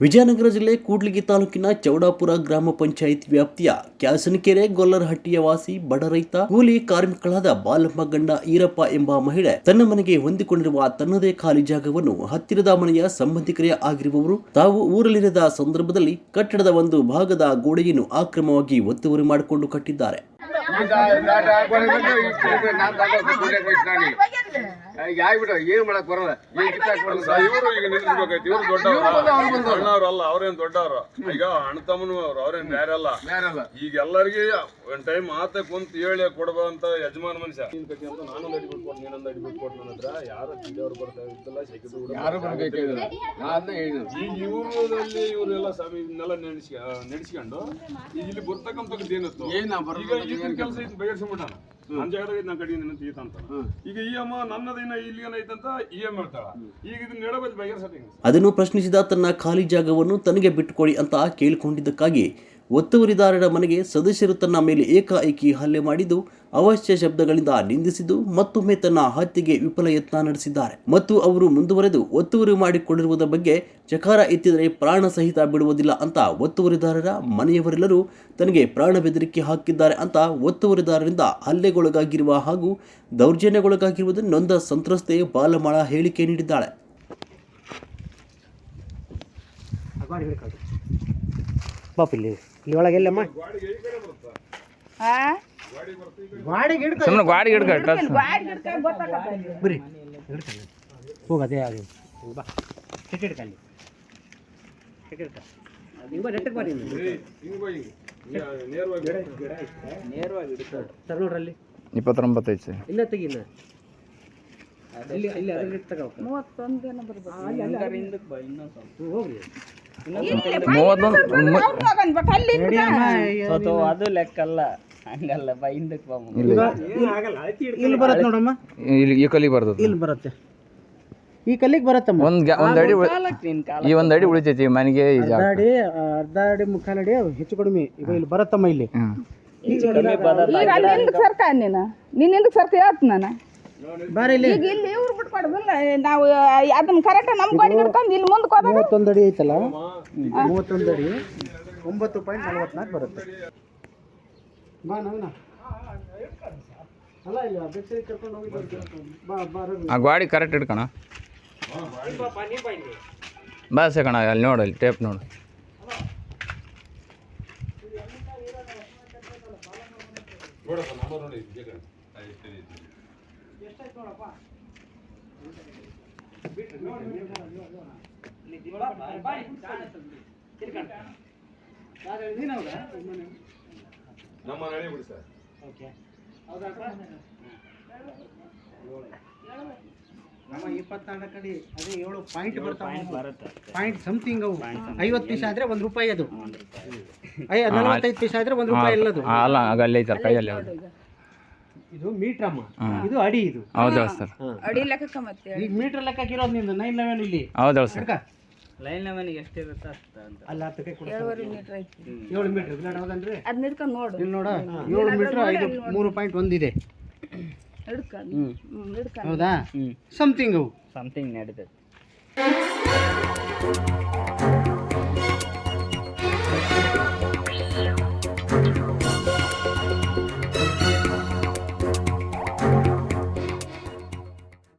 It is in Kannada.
ವಿಜಯನಗರ ಜಿಲ್ಲೆ ಕೂಡ್ಲಿಗಿ ತಾಲೂಕಿನ ಚೌಡಾಪುರ ಗ್ರಾಮ ಪಂಚಾಯತ್ ವ್ಯಾಪ್ತಿಯ ಕ್ಯಾಸನಕೆರೆ ಗೊಲ್ಲರಹಟ್ಟಿಯ ವಾಸಿ ಬಡ ರೈತ ಕೂಲಿ ಕಾರ್ಮಿಕಳಾದ ಬಾಲಮ್ಮ ಗಂಡ ಈರಪ್ಪ ಎಂಬ ಮಹಿಳೆ ತನ್ನ ಮನೆಗೆ ಹೊಂದಿಕೊಂಡಿರುವ ತನ್ನದೇ ಖಾಲಿ ಜಾಗವನ್ನು ಹತ್ತಿರದ ಮನೆಯ ಸಂಬಂಧಿಕರೇ ಆಗಿರುವವರು ತಾವು ಊರಲ್ಲಿರದ ಸಂದರ್ಭದಲ್ಲಿ ಕಟ್ಟಡದ ಒಂದು ಭಾಗದ ಗೋಡೆಯನ್ನು ಆಕ್ರಮವಾಗಿ ಒತ್ತುವರಿ ಮಾಡಿಕೊಂಡು ಕಟ್ಟಿದ್ದಾರೆ ಆಗ್ಬಿಟ್ಟ ಏನ್ ಮಾಡಕ್ ಬರಲ್ಲ? ಇವರು ಈಗ ನಿಲ್ಲಿಸ್ಬೇಕಾಯ್ತು. ಇವ್ರು ದೊಡ್ಡವ್ರು. ಅಲ್ಲ ಅವ್ರೇನ್ ದೊಡ್ಡವ್ರು? ಈಗ ಅಣ್ಣ ತಮ್ಮನು ಅವ್ರು ಅವ್ರೇನ್ ಬೇರೆಲ್ಲ. ಯಾರಲ್ಲ ಈಗ ಎಲ್ಲರಿಗೆ ಒಂದ್ ಟೈಮ್ ಆತ ಕುಂತ ಹೇಳಿ ಕೊಡಬ ಅಂತ ಯಜಮಾನ ಮನುಷ್ಯ. ನೀನ್ ಕಟ್ಟಿ ನೀನೊಂದು ನನ್ನ ಹತ್ರ. ಯಾರು ಬರ್ತಾ ಇದ್ದಲ್ಲ ಯಾರು ಈಗ ಇವರಲ್ಲಿ ಇವರೆಲ್ಲ ಸ್ವಾಮಿ ಇದನ್ನೆಲ್ಲ ನೆನೆಸ್ಕ ನೆನೆಸ್ಕೊಂಡು ಈಗ ಇಲ್ಲಿ ಬರ್ತಕ್ಕಂಥದ್ದು ಏನಿತ್ತು? ಈಗ ಈಗಿನ ಕೆಲಸ ಇದು ಬಗೆಹರಿಸ್ಬಿಟ್ಟಾನ ನನ್ನ ಜಾಗದಾಗ ನನ್ನ ಕಡೆ ನಿನ್ನ ತೀತ ಅಂತ ಈಗ ಈ ಅಮ್ಮ ನನ್ನದೇನ ಇಲ್ಲಿ ಐತಂತ ಈ ಅಮ್ಮ ಹೇಳ್ತಾಳ. ಈಗ ಇದನ್ನ ನಡಬದ್ ಬಗೆಹರಿಸತ್ತೆ ಅದನ್ನು ಪ್ರಶ್ನಿಸಿದ ತನ್ನ ಖಾಲಿ ಜಾಗವನ್ನು ತನಗೆ ಬಿಟ್ಟುಕೊಡಿ ಅಂತ ಕೇಳಿಕೊಂಡಿದ್ದಕ್ಕಾಗಿ ಒತ್ತುವರಿದಾರರ ಮನೆಗೆ ಸದಸ್ಯರು ತನ್ನ ಮೇಲೆ ಏಕಾಏಕಿ ಹಲ್ಲೆ ಮಾಡಿದ್ದು, ಅವಶ್ಯ ಶಬ್ದಗಳಿಂದ ನಿಂದಿಸಿದ್ದು ಮತ್ತೊಮ್ಮೆ ತನ್ನ ಹತ್ಯೆಗೆ ವಿಫಲ ಯತ್ನ ನಡೆಸಿದ್ದಾರೆ. ಮತ್ತು ಅವರು ಮುಂದುವರೆದು ಒತ್ತುವರಿ ಮಾಡಿಕೊಂಡಿರುವುದರ ಬಗ್ಗೆ ಚಕಾರ ಎತ್ತಿದರೆ ಪ್ರಾಣ ಸಹಿತ ಬಿಡುವುದಿಲ್ಲ ಅಂತ ಒತ್ತುವರಿದಾರರ ಮನೆಯವರೆಲ್ಲರೂ ತನಗೆ ಪ್ರಾಣ ಬೆದರಿಕೆ ಹಾಕಿದ್ದಾರೆ ಅಂತ ಒತ್ತುವರಿದಾರರಿಂದ ಹಲ್ಲೆಗೊಳಗಾಗಿರುವ ಹಾಗೂ ದೌರ್ಜನ್ಯಗೊಳಗಾಗಿರುವುದನ್ನು ನೊಂದ ಸಂತ್ರಸ್ತೆ ಬಾಲಮಾಳ ಹೇಳಿಕೆ ನೀಡಿದ್ದಾಳೆ. ಪಾಪ ಇಲ್ಲಿ. ಇಲ್ಲಿ ಒಳಗೆ ಎಲ್ಲಮ್ಮ? ಗಾಡಿಗೆ ಹಿಡ್ಕ. ಸುಮ್ಮನೆ ಗಾಡಿ ಬರ್ರಿ ಹೋಗ ಅದೇ ಅದು. ಬಾ. ಕೆಟ್ಟ ಹಿಡ್ಕ ಅಲ್ಲಿ. ಕೆಟ್ಟ ಹಿಡ್ಕ. ಹಿಂಗೆ ಬಾ ನೆಟ್ಟಗೆ ಬರ್ರಿ ಸರ್ ನೋಡ್ರಿ ಅಲ್ಲಿ. ಇಪ್ಪತ್ತೊಂಬತ್ತು ಐತಿ ಸರ್. ಇಲ್ಲ ತೆಗಿ ಇನ್ನ. ಇಲ್ಲಿ ಇಲ್ಲಿ ಅದ್ರ ತಗೋ. ಹೋಗ್ರಿ ಮೂವತ್ತೊಂದು ಅದು ಲೆಕ್ಕ ಅಲ್ಲ ಹಂಗಲ್ಲ ಬಾ ಹಿಂದಕ್ಕೆ ಬಾ ಇಲ್ಲಿ. ಬರತ್ತೆ ನೋಡಮ್ಮ. ಇಲ್ಲಿ ಈ ಕಲಿ ಬರ್ತದೆ. ಇಲ್ಲಿ ಬರುತ್ತೆ. ಈ ಕಲ್ಲಿಗೆ ಬರತ್ತಮ್ಮ. ಒಂದ್ ಒಂದ್ ಅಡಿ ಈ ಒಂದ್ ಅಡಿ ಉಳಿತೈತಿ ಮನೆಗೆ ಅರ್ಧ ಅಡಿ ಅರ್ಧ ಅಡಿ ಮುಕ್ಕಾಲು ಅಡಿ ಹೆಚ್ಚು ಕಡಿಮೆ. ಈಗ ಇಲ್ಲಿ ಬರತ್ತಮ್ಮ ಇಲ್ಲಿ. ಈಗ ಸರ್ಕ ನೀನು ನಿನ್ನಿಂದ ಸರ್ಕ ಹೇಳ್ತ ನಾನು? ಬಾರಿ ಇಲ್ಲಿ. ಈಗ ಇಲ್ಲಿ ಇವ್ರು ಬಿಟ್ಕೊಡೋದಿಲ್ಲ ನಾವು ಅದನ್ನ ಕರೆಕ್ಟ್ ನಮ್ಮ ಗಾಡಿ ಹಿಡ್ಕೊಂಡು ಇಲ್ಲಿ ಮುಂದೆ ಹೋದಾಗ ಮೂವತ್ತೊಂದು ಅಡಿ ಐತಲ್ಲ? ಮೂವತ್ತೊಂದು ಅಡಿ. ಒಂಬತ್ತು ಪಾಯಿಂಟ್ ನಲವತ್ನಾಲ್ಕು ಬರುತ್ತೆ. ಬಾ ನವೀನ. ಅಲ್ಲ ಇಲ್ಲ ಬೆಚ್ಚರಿ ಕರ್ಕೊಂಡು ಹೋಗಿ ಬಾ ಬಾ ರವಿ. ಆ ಗಾಡಿ ಕರೆಕ್ಟ್ ಇಟ್ಕೋಣ. ಬಾ ಕಣ ಅಲ್ಲಿ ನೋಡು ಅಲ್ಲಿ ಟೇಪ್ ನೋಡು. ನೋಡಪ್ಪ ನಂಬರ್ ನೋಡಿ ನಮ್ಮ ನಡಿ ಬಿಡಿ ಸರ್. ನಮ್ಮ ಇಪ್ಪತ್ನಾಲ್ಕು ಅಡಿ ಅದೇ ಏಳು ಪಾಯಿಂಟ್ ಬರ್ತಾವೆ ಪಾಯಿಂಟ್ ಸಮಥಿಂಗ್ ಅವು. ಐವತ್ತು ಪೈಸೆ ಆದ್ರೆ ಒಂದು ರೂಪಾಯಿ ಅದು. ಅಯ್ಯ ನಲವತ್ತೈದು ಪೈಸೆ ಆದ್ರೆ ಒಂದು ರೂಪಾಯಿ ಎಲ್ಲದು. ಅಲ್ಲ ಆಗ ಅಲ್ಲಿ ಕೈಯಲ್ಲಿ ಇದು ಮೀಟರ್ ಅಮ್ಮ ಇದು ಅಡಿ ಇದು. ಹೌದಾ ಸರ್. ಅಡಿ ಲೆಕ್ಕಕ್ಕೆ ಮತ್ತೆ ಈಗ ಮೀಟರ್ ಲೆಕ್ಕ ಇರೋದು ನಿಂದು ನೈನ್ ಲೆವೆನ್ ಇಲ್ಲಿ. ಹೌದಾ ಸರ್. ಲೈನ್ ಮನೆಗೆ ಎಷ್ಟು ಇರುತ್ತೆ ಅಂತ. ಅಲ್ಲ ಹತ್ತಕ್ಕೆ. ಏಳುವರೆ ಮೀಟ್ರ್ ಐತಿ. ಏಳು ಮೀಟರ್ ಬ್ಲಾಡ್ ಹೌದನ್ರಿ? ಅದು ಹಿಡ್ಕೊಂಡು ನೋಡು. ಇಲ್ಲಿ ನೋಡ? ಏಳು ಮೀಟರ್ ಐದು ಮೂರು ಪಾಯಿಂಟ್ ಒಂದಿದೆ. ಹೌದಾ? ಸಮಥಿಂಗ್ ಅವು. ಸಮಥಿಂಗ್ ನಡೀತೈತೆ.